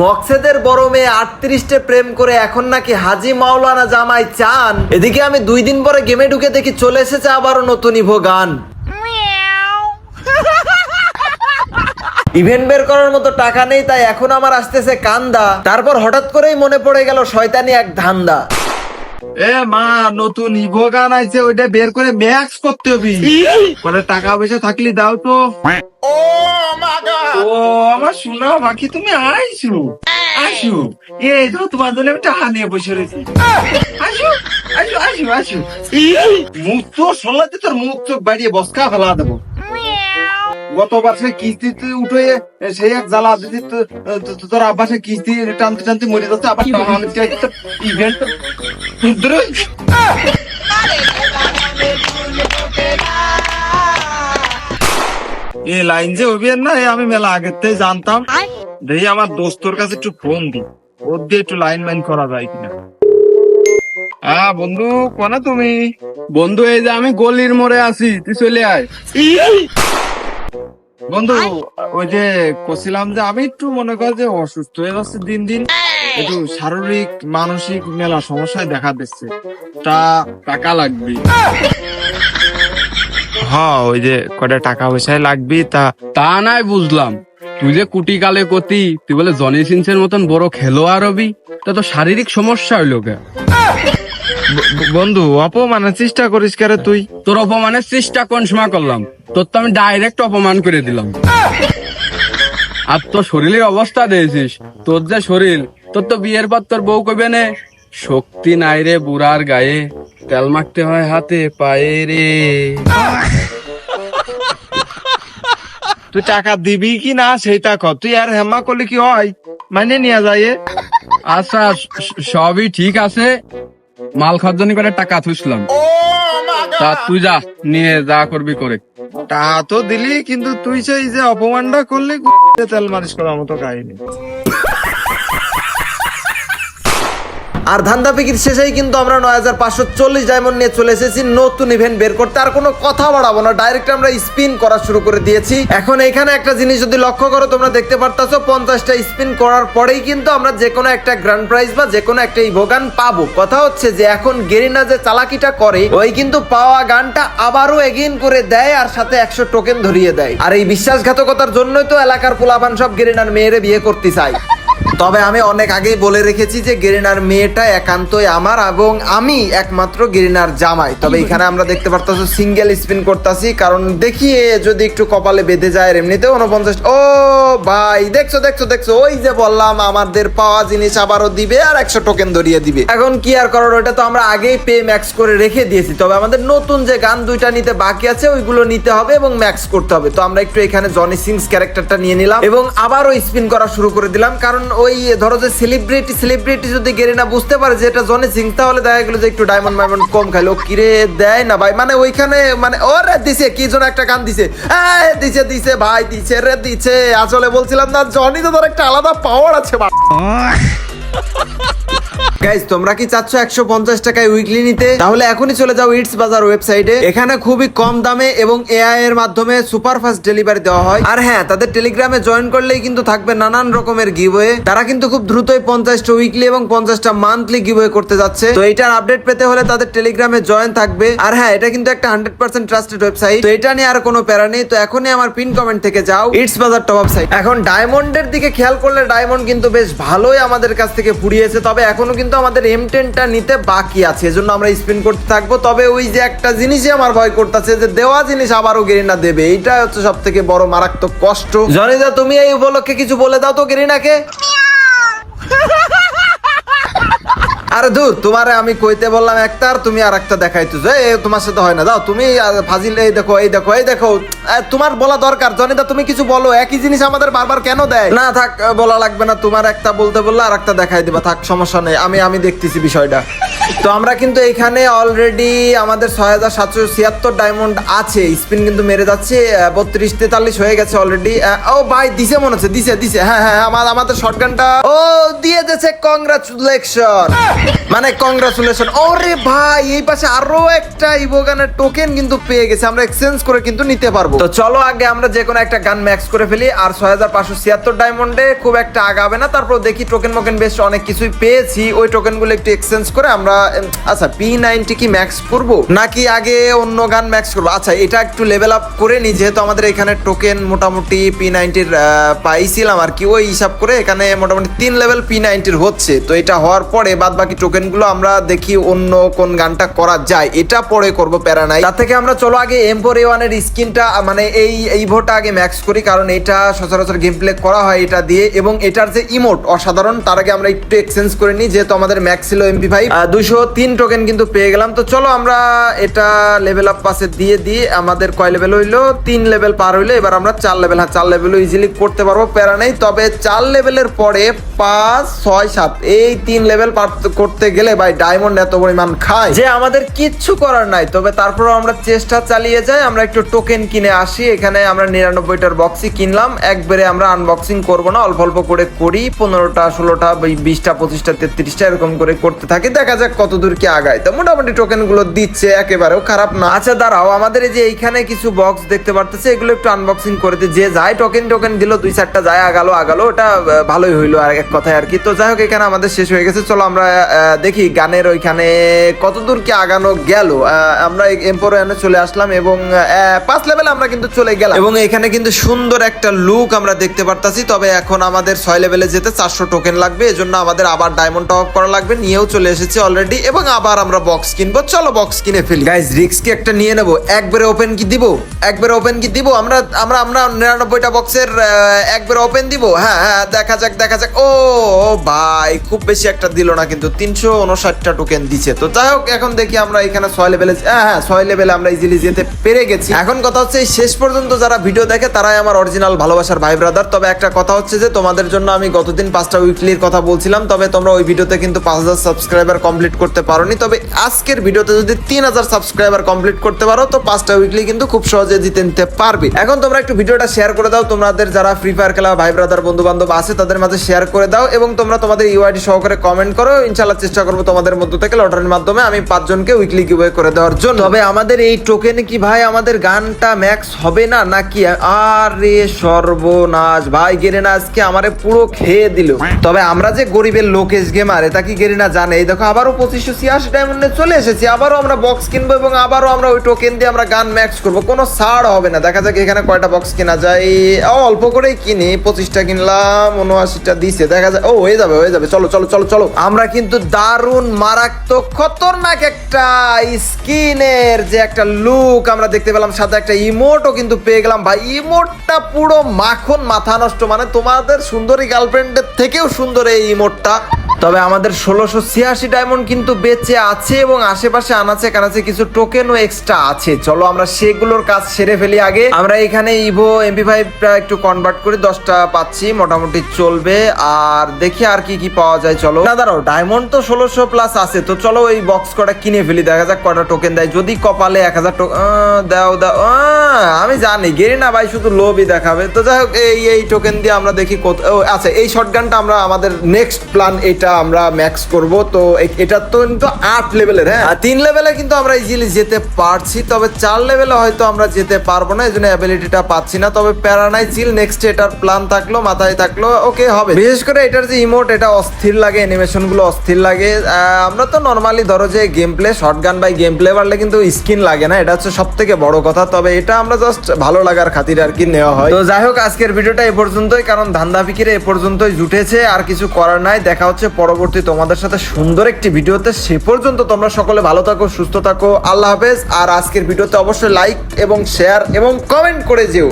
মকসেদের বড় মেয়ে আটত্রিশটে প্রেম করে এখন নাকি হাজি মাওলানা জামাই চান। এদিকে আমি দুই দিন পরে গেমে ঢুকে দেখি চলে এসেছে আবারও নতুন ইভো গান। ইভেন্ট বের করার মতো টাকা নেই তাই এখন আমার আসতেছে কান্দা। তারপর হঠাৎ করেই মনে পড়ে গেল শয়তানি এক ধান্দা। এ মা নতুন ইভো গান আইছে ওইটা বের করে ম্যাক্স করতে হবে। পরে টাকা পয়সা থাকলে দাও তো। ও আমার শোনা বাকি তুমি আইসু আসু এই তো তোমার জন্য আমি টাকা নিয়ে বসে রয়েছি। আসু আসু আসু আসু মুখ তো শোনাতে তোর মুখ চোখ বাড়িয়ে বসকা ফেলা দেবো। গতবার সে কিস্তিতে উঠে সেই এক জ্বালা দিদি তো- তো- তো- তোর আব্বাসে কিস্তি টানতে টানতে মরে যাচ্ছে আবার ইভেন্ট এই লাইন যে না আমি মেলা আগের থেকে জানতাম। দেখি আমার দোস্তর কাছে একটু ফোন দি। ওর দিয়ে একটু লাইন মাইন করা যায় কিনা। হ্যাঁ বন্ধু কোনা তুমি? বন্ধু এই যে আমি গলির মোড়ে আছি তুই চলে আয়। বন্ধু ওই যে কছিলাম যে আমি একটু মনে কর যে অসুস্থ হয়ে যাচ্ছে দিন দিন একটু শারীরিক মানসিক মেলা সমস্যায় দেখা দিচ্ছে। তা টাকা লাগবে। হ্যাঁ ওই যে কটা টাকা পয়সায় লাগবে তা তা নাই বুঝলাম। তুই যে কুটি কালে কতি তুই বলে জনি সিনসের মতন বড় খেলোয়াড় হবি তা তো শারীরিক সমস্যা হইল কে ব- বন্ধু অপমানের চেষ্টা করিস কারে তুই? তোর অপমানের চেষ্টা কোন সময় করলাম? তোর তো আমি ডাইরেক্ট অপমান করে দিলাম। আর তোর শরীরের অবস্থা দিয়েছিস তোর যে শরীর তোর তো বিয়ের পর তোর বউ কইবে নে শক্তি নাই রে বুড়ার গায়ে তেল মাখতে হয় হাতে পায়ে রে। তুই টাকা দিবি কি না সেটা কর তুই আর হেমা করলে কি হয়? মানে নিয়ে যায় আচ্ছা সবই ঠিক আছে মাল খাওয়ার জন্য করে টাকা থুইছিলাম। তা তুই যা নিয়ে যা করবি করে। তা তো দিলি কিন্তু তুই সেই যে অপমানটা করলি তেল মালিশ করার মতো কাহিনী। আর ধান্দা পিকির শেষেই কিন্তু আমরা নয় হাজার পাঁচশো চল্লিশ ডায়মন্ড নিয়ে চলে এসেছি। নতুন ইভেন্ট বের করতে আর কোনো কথা বাড়াবো না। ডাইরেক্ট আমরা স্পিন করা শুরু করে দিয়েছি। এখন এখানে একটা জিনিস যদি লক্ষ্য করো, তোমরা দেখতে পারতাছো, পঞ্চাশটা স্পিন করার পরেই কিন্তু আমরা যে কোনো একটা গ্র্যান্ড প্রাইজ বা যে কোনো একটা ইভোগান পাবো। কথা হচ্ছে যে এখন গেরিনা যে চালাকিটা করে, ওই কিন্তু পাওয়া গানটা আবারও এগেইন করে দেয় আর সাথে একশো টোকেন ধরিয়ে দেয়। আর এই বিশ্বাসঘাতকতার জন্যই তো এলাকার পোলাপান সব গেরিনার মেয়েরে বিয়ে করতে চায়। তবে আমি অনেক আগেই বলে রেখেছি যে গেরিনার মেয়েটা একান্তই আমার এবং আমি একমাত্র গেরিনার জামাই। তবে এখানে আমরা দেখতে পারতাছি সিঙ্গেল স্পিন করতেছি, কারণ দেখি যদি একটু কপালে বেঁধে যায় এমনিতে উনপঞ্চাশ ও ভাই, দেখছ দেখছ দেখছ, ওই যে বললাম, আমাদের পাওয়া জিনিস আবারও দিবে আর একশো টোকেন ধরিয়ে দিবে। এখন কি আর করার ওটা তো আমরা আগেই পে ম্যাক্স করে রেখে দিয়েছি। তবে আমাদের নতুন যে গান দুইটা নিতে বাকি আছে, ওইগুলো নিতে হবে এবং ম্যাক্স করতে হবে। তো আমরা একটু এখানে জনি সিংস ক্যারেক্টারটা নিয়ে নিলাম এবং আবারও স্পিন করা শুরু করে দিলাম, কারণ ওই, ধরো যে সেলিব্রিটি সেলিব্রিটি যদি গেরিনা বুঝতে পারে যে এটা জনি সিং তাহলে দেখা গেলো যে একটু ডায়মন্ড মাইমন্ড কম খাইলো। কিরে, দেয় না ভাই। মানে ওইখানে মানে ও রে দিছে, কি জন একটা গান দিছে। দিছে দিছে, ভাই, দিছে রে, দিছে। আসলে বলছিলাম না জনি তো ধর একটা আলাদা পাওয়ার আছে গাইজ তোমরা কি চাচ্ছ একশো পঞ্চাশ টাকায় উইকলি নিতে? তাহলে এখনই চলে যাও ইটস বাজার ওয়েবসাইটে এখানে খুবই কম দামে এবং এআই এর মাধ্যমে সুপার ফাস্ট ডেলিভারি দেওয়া হয়। আর হ্যাঁ তাদের টেলিগ্রামে জয়েন করলেই কিন্তু থাকবে নানান রকমের গিভওয়ে তারা কিন্তু খুব দ্রুতই পঞ্চাশটা উইকলি এবং পঞ্চাশটা মান্থলি গিভওয়ে করতে যাচ্ছে। তো এটার আপডেট পেতে হলে তাদের টেলিগ্রামে জয়েন থাকবে। আর হ্যাঁ এটা কিন্তু একটা হান্ড্রেড পার্সেন্ট ট্রাস্টেড ওয়েবসাইট তো এটা নিয়ে আর কোনো প্যারা নেই। তো এখনই আমার পিন কমেন্ট থেকে যাও ইটস বাজার টপ আপ সাইট এখন ডায়মন্ডের দিকে খেয়াল করলে ডায়মন্ড কিন্তু বেশ ভালোই আমাদের কাছ থেকে ফুরিয়েছে। তবে এখনও কিন্তু আমাদের এম টেনটা নিতে বাকি আছে, এজন্য আমরা স্পিন করতে থাকব। তবে ওই যে একটা জিনিসই আমার ভয় করতেছে, যে দেওয়া জিনিস আবারও গেরিনা দেবে। এইটা হচ্ছে সব থেকে বড় মারাত্মক কষ্ট। জনিদা, তুমি এই উপলক্ষে কিছু বলে দাও তো গেরিনাকে। আরে দূর তোমারে আমি কইতে বললাম একটা, আর তুমি আর একটা দেখাইতেছো এ তোমার সাথে হয় না। দাও, তুমি ফাজিল, এই দেখো এই দেখো এই দেখো। তোমার বলা দরকার। জনিদা, তুমি কিছু বলো, একই জিনিস আমাদের বারবার কেন দেয়? না, থাক বলা লাগবে না। তোমার একটা বলতে বললে আর একটা দেখাই দিবা। থাক, সমস্যা নেই। আমি আমি দেখতেছি বিষয়টা। তো আমরা কিন্তু এখানে অলরেডি আমাদের ছয় হাজার সাতশো ছিয়াত্তর ডায়মন্ড আছে। স্পিন কিন্তু মেরে যাচ্ছে বত্রিশ, তেতাল্লিশ হয়ে গেছে অলরেডি ও ভাই, দিছে মনে হচ্ছে, দিছে দিছে। হ্যাঁ হ্যাঁ আমার আমাদের শর্টগানটা ও দিয়ে দিয়েছে কংগ্রাচুলেশন মানে কংগ্রাচুলেশন ওরে ভাই, এই পাশে আরও একটা ইভোগানের টোকেন কিন্তু পেয়ে গেছে, আমরা এক্সচেঞ্জ করে কিন্তু নিতে পারব। তো চলো আগে আমরা যে কোনো একটা গান ম্যাক্স করে ফেলি, আর ছয় হাজার পাঁচশো ছিয়াত্তর ডায়মন্ডে খুব একটা আগাবে না, তারপর দেখি টোকেন মোকেন বেশ অনেক কিছুই পেয়েছি, ওই টোকেনগুলো একটু এক্সচেঞ্জ করে আমরা আচ্ছা পি নাইনটি কি ম্যাক্স করব? নাকি আগে অন্য গান ম্যাক্স করব? আচ্ছা এটা একটু লেভেল আপ করে নি, যেহেতু আমাদের এখানে টোকেন মোটামুটি পি নাইনটির পাইছিলাম আর কি, ওই হিসাব করে এখানে মোটামুটি তিন লেভেল পি নাইনটির হচ্ছে, তো এটা হওয়ার পরে বাদ বাকি টোকেনগুলো আমরা দেখি অন্য কোন গানটা করা যায়। এটা পরে করব প্যারা নাই তার থেকে আমরা চলো আগে এমপোর ওয়ানের স্কিনটা মানে এই এই ভোটা আগে ম্যাক্স করি, কারণ এটা সচরাচর গেম প্লে করা হয় এটা দিয়ে, এবং এটার যে ইমোট অসাধারণ, তার আগে আমরা একটু এক্সচেঞ্জ করে নিই, যেহেতু আমাদের ম্যাক্স ছিল এমপি ফাইভ দুশো তিন টোকেন কিন্তু পেয়ে গেলাম। তো চলো আমরা এটা লেভেল আপ পাশে দিয়ে দিই। আমাদের কয় লেভেল হইল? তিন লেভেল পার হইল। এবার আমরা চার লেভেল হ্যাঁ চার লেভেলও ইজিলি করতে পারব প্যারা নেই তবে চার লেভেলের পরে পাঁচ, ছয়, সাত, এই তিন লেভেল পার করতে গেলে ভাই ডায়মন্ড এত পরিমাণ খায় যে আমাদের কিচ্ছু করার নাই, তবে তারপর আমরা চেষ্টা চালিয়ে যাই, আমরা একটু টোকেন কিনে আসি, এখানে আমরা নিরানব্বইটার বক্সই কিনলাম, একবারে আমরা আনবক্সিং করব না, অল্প অল্প করে করি, পনেরোটা, ষোলোটা বিশটা, পঁচিশটা, তেত্রিশটা এরকম করে করতে থাকি, দেখা যাক কত দূর কি আগায়। তো মোটামুটি টোকেনগুলো দিচ্ছে, একেবারেও খারাপ না। আচ্ছা দাঁড়াও, আমাদের এই যে এইখানে কিছু বক্স দেখতে পারতেছে, এগুলো একটু আনবক্সিং করে যে যায় টোকেন টোকেন দিল, দুই চারটা যায় আগালো আগালো, ওটা ভালোই হইল আর এক কথায় আর কি। তো যাই হোক, এখানে আমাদের শেষ হয়ে গেছে, চলো আমরা দেখি গানের ওইখানে কত দূর কি আগানো গেল? আমরা এম্পোরিয়ানে চলে আসলাম এবং পাঁচ লেভেল আমরা কিন্তু চলে গেলাম। এবং এখানে কিন্তু সুন্দর একটা লুক আমরা দেখতে পারতাছি তবে এখন আমাদের ছয় লেভেলে যেতে চারশো টোকেন লাগবে এজন্য আমাদের আবার ডায়মন্ড টপ করা লাগবে নিয়েও চলে এসেছি অলরেডি এবং আবার আমরা বক্স কিনবো। চলো বক্স কিনে ফেলি। গাইজ রিক্স কি একটা নিয়ে নেব। একবারে ওপেন কি দিব? একবারে ওপেন কি দিব? আমরা আমরা আমরা নিরানব্বইটা বক্সের একবারে ওপেন দিব? হ্যাঁ হ্যাঁ দেখা যাক দেখা যাক। ও ভাই খুব বেশি একটা দিল না কিন্তু তিনশো উনষাটটা টোকেন দিছে। তো যাই হোক, এখন দেখি আমরা এখানে ছয় লেভেলে হ্যাঁ হ্যাঁ ছয় লেভেলে আমরা ইজিলি যেতে পেরে গেছি। এখন কথা হচ্ছে শেষ পর্যন্ত যারা ভিডিও দেখে, তারাই আমার অরিজিনাল ভালোবাসার ভাই ব্রাদার তবে একটা কথা হচ্ছে যে, তোমাদের জন্য আমি গতদিন পাঁচটা উইকলির কথা বলছিলাম, তবে তোমরা ওই ভিডিওতে কিন্তু পাঁচ হাজার সাবস্ক্রাইবার কমপ্লিট করতে পারোনি। তবে আজকের ভিডিওতে যদি তিন হাজার সাবস্ক্রাইবার কমপ্লিট করতে পারো, তো পাঁচটা উইকলি কিন্তু খুব সহজে জিতে নিতে পারবে। এখন তোমরা একটু ভিডিওটা শেয়ার করে দাও। তোমাদের যারা ফ্রি ফায়ার খেলা ভাই ব্রাদার বন্ধু বান্ধব আছে, তাদের মাঝে শেয়ার করে দাও এবং তোমরা তোমাদের ইউআইডি সহকারে কমেন্ট করো। ইনশাল্লাহ চেষ্টা করব তোমাদের মধ্য থেকে লটারির মাধ্যমে। আমি পাঁচজনকে উইকলি গিভওয়ে করে দেওয়ার জন্য। তবে আমাদের এই টোকেনে কি ভাই? আমাদের গানটা ম্যাক্স হবে না নাকি? আরে সর্বনাশ। ভাই গেরেনা আজকে আমারে পুরো খেয়ে দিল। তবে আমরা যে গরিবের লোকেশ গেমার এটা কি গেরিনা জানে? এই দেখো আবারও পঁচিশশো ছিয়াশি ডায়মন্ডে চলে এসেছি। আবারও আমরা বক্স কিনবো এবং আবারও আমরা ওই টোকেন দিয়ে আমরা গান ম্যাক্স করব। কোনো ছাড় হবে না। দেখা যাক এখানে কয়টা বক্স কেনা যায়। অল্প করেই কিনি। পঁচিশটা কিনলাম উনআশিটা দিছে। দেখা যায় ও হয়ে যাবে হয়ে যাবে। চলো চলো চলো চলো। আমরা কিন্তু দারুণ মারাত্মক, খতরনাক একটা স্কিনের যে একটা লুক আমরা দেখতে পেলাম, সাথে একটা ইমোটও কিন্তু পেয়ে গেলাম। ভাই ইমোটটা পুরো মাখন মাথা নষ্ট মানে তোমাদের সুন্দরী গার্লফ্রেন্ডের থেকেও সুন্দর এই ইমোটটা তবে আমাদের ষোলোশো ছিয়াশি ডায়মন্ড কিন্তু বেঁচে আছে এবং আশেপাশে আনাচে কানাচে কিছু টোকেনও এক্সট্রা আছে। চলো আমরা সেগুলোর কাজ সেরে ফেলি আগে। আমরা এখানে ইভো এমপি ফাইভটা একটু কনভার্ট করি, দশটা পাচ্ছি, মোটামুটি চলবে। আর দেখি আর কি কি পাওয়া যায়, চলো। না দাঁড়াও ডায়মন্ড তো ষোলোশো প্লাস আছে। তো চলো ওই বক্স কটা কিনে ফেলি, দেখা যাক কটা টোকেন দেয়। যদি কপালে এক হাজার দাও দাও আমি জানি গেরি না ভাই শুধু লোভই দেখাবে। তো যাই হোক, এই এই টোকেন দিয়ে আমরা দেখি কত আচ্ছা এই শটগানটা আমরা আমাদের নেক্সট প্ল্যান এটা আমরা ম্যাক্স করব। তো এটা তো কিন্তু আট লেভেলের হ্যাঁ? তিন লেভেলে কিন্তু আমরা ইজিলি যেতে পারছি, তবে চার লেভেলে হয়তো আমরা যেতে পারব না এই জন্য অ্যাবিলিটিটা পাচ্ছি না। তবে প্যারানাই চিল নেক্সট এটার প্ল্যান থাকল, মাথায় থাকল ওকে হবে। বিশেষ করে এটার যে ইমোট এটা অস্থির লাগে অ্যানিমেশনগুলো অস্থির লাগে। আমরা তো নর্মালি ধরো যে game play short gun by game play পারলে কিন্তু স্কিন লাগে না, এটা হচ্ছে সব থেকে বড় কথা। তবে এটা আমরা জাস্ট ভালো লাগার খাতির আর কি নেওয়া হয়। তো যাই হোক, আজকের ভিডিওটা এ পর্যন্তই, কারণ ধান্দা ফিকিরে এ পর্যন্তই জুটেছে, আর কিছু করার নাই। দেখা হচ্ছে পরবর্তী তোমাদের সাথে সুন্দর একটি ভিডিওতে। সে পর্যন্ত তোমরা সকলে ভালো থাকো, সুস্থ থাকো। আল্লাহ হাফেজ, আর আজকের ভিডিওতে অবশ্যই লাইক এবং শেয়ার এবং কমেন্ট করে যেও।